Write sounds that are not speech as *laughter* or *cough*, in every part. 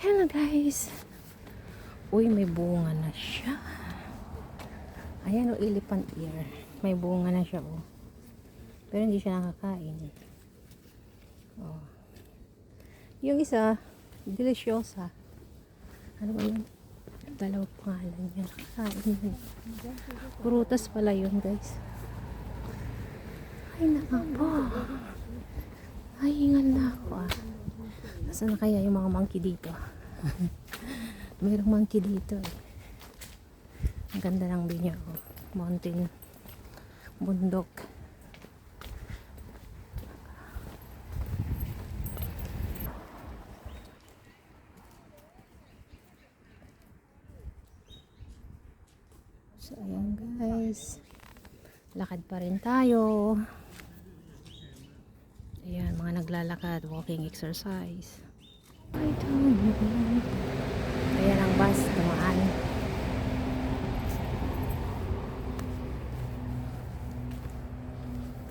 Hello guys. Uy, may bunga na siya. Ayan o, elephant ear. May bunga na siya oh. Pero hindi siya nakakain. Oh. Yung isa, deliciosa. Ano ba yun? Dalawang pangalan niya. Kain yun. Prutas pala yun guys. Ay, naka po. Ay, hingal na ako ah. Nasaan na kaya yung mga monkey dito? *laughs* Mayroong monkey dito eh. Ang ganda ng binya ko. Mountain. Bundok. So, ayan guys. Lakad pa rin tayo. Mga naglalakad, walking exercise. I don't know. Ayan ang bus, dumaan.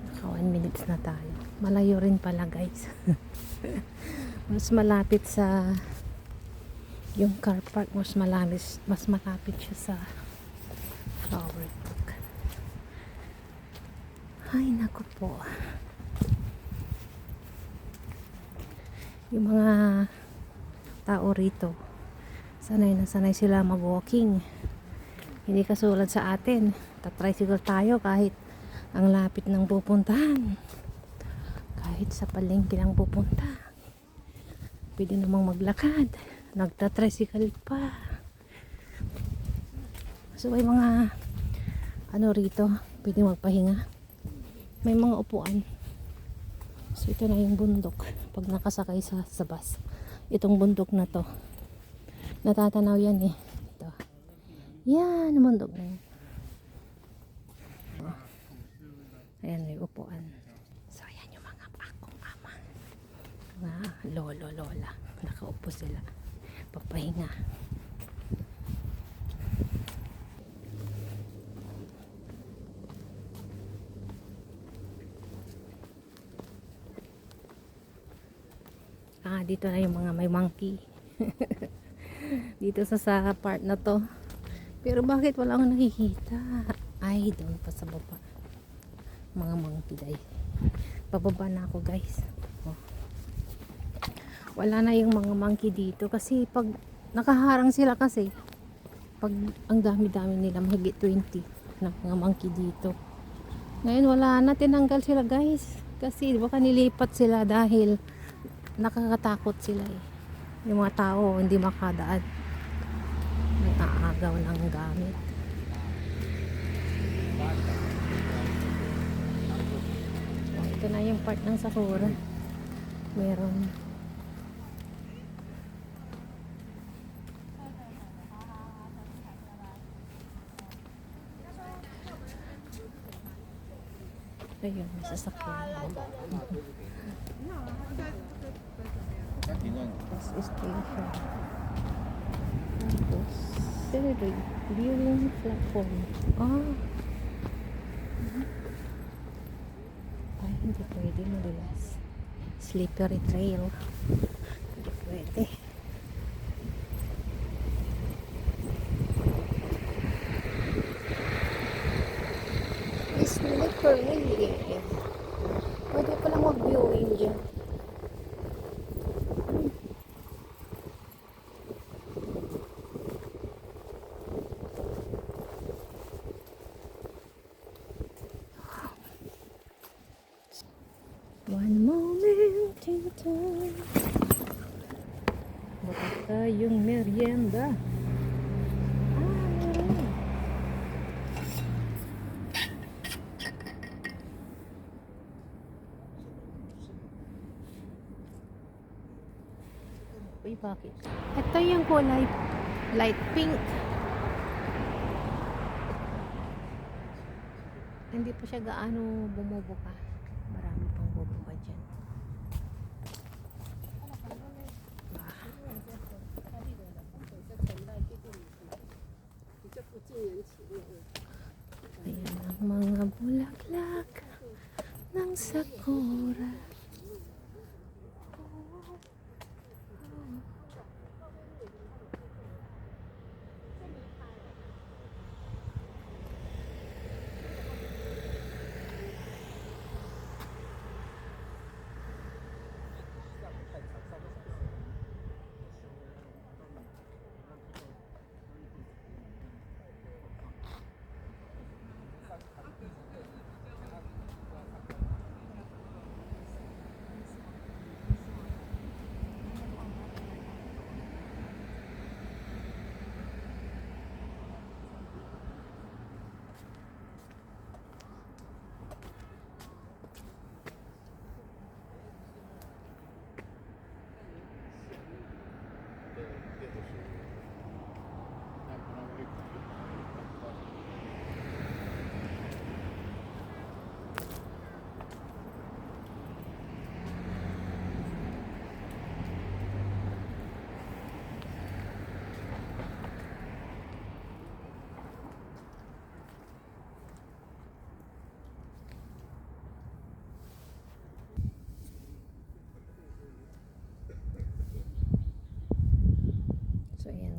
Naka 1 minutes na tayo. Malayo rin pala guys. *laughs* mas malapit sa yung car park, mas malapit, mas malapit siya sa flower book. Ay, naku po. Yung mga tao rito, sanay na sanay sila mag-walking. Hindi kasulad sa atin. Tatricycle tayo kahit ang lapit ng pupuntahan. Kahit sa palengke lang pupunta. Pwede namang maglakad. Nagtatricycle pa. So may mga ano rito, pwede magpahinga. May mga upuan. So ito na yung bundok pag nakasakay sa, sa bus. Itong bundok na to. Natatanaw yan eh. Ito. Yan, bundok na yan. Ayan, may upuan. So ayan yung mga akong ama. Mga lolo, lola. Nakaupo sila. Papahinga. Dito na yung mga may monkey. *laughs* dito sa sa part na to. Pero bakit wala akong nakikita? Ay, doon pa sa baba. Mga monkey dahil. Pababa na ako guys. Oh. Wala na yung mga monkey dito kasi pag nakaharang sila kasi pag ang dami-dami nila mahigit 20 na mga monkey dito. Ngayon wala na tinanggal sila guys. Kasi baka nilipat sila dahil nakakatakot sila eh. Yung mga tao hindi makadaan. May aagaw ng gamit. Oh, ito na yung part ng Sakura. Meron. Ayun, may station. Tapos, Celery. Viewing platform. Ah. Ay, hindi pwede madulas. Slippery trail. Hindi pwede. Slippery. Tayong merienda. Ah. Uy, bakit? Ito yung kulay light pink. Hindi pa siya gaano bumubuka. Ng sakura.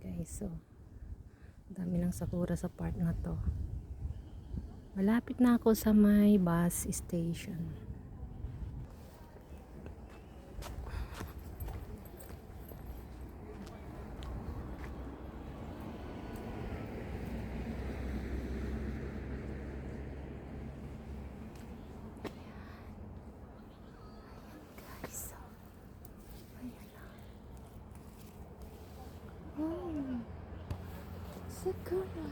Guys. So, dami ng sakura sa part na to. Malapit na ako sa may bus station. Guys, so, ayan na. Oh, sakura.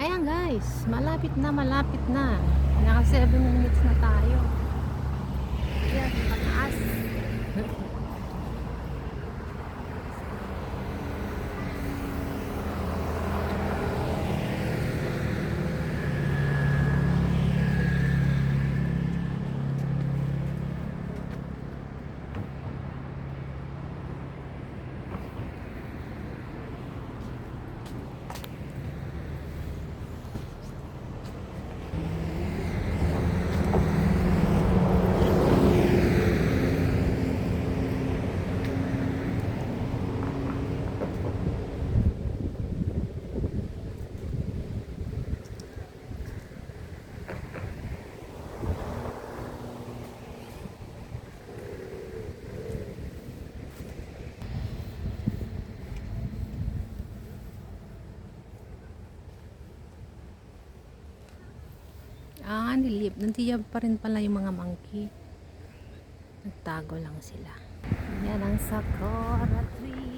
Ayan guys, malapit na, malapit na. Naka 7 minutes na tayo. Ayan, pataas. Okay. *laughs* Ah, nilip. Nandiyan pa rin pala yung mga monkey. Nagtago lang sila. Yan ang sakura tree.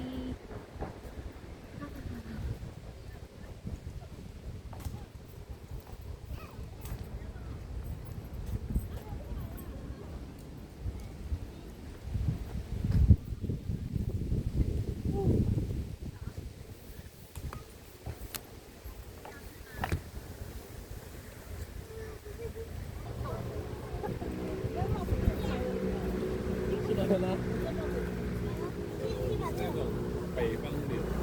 可能，这能，北方的。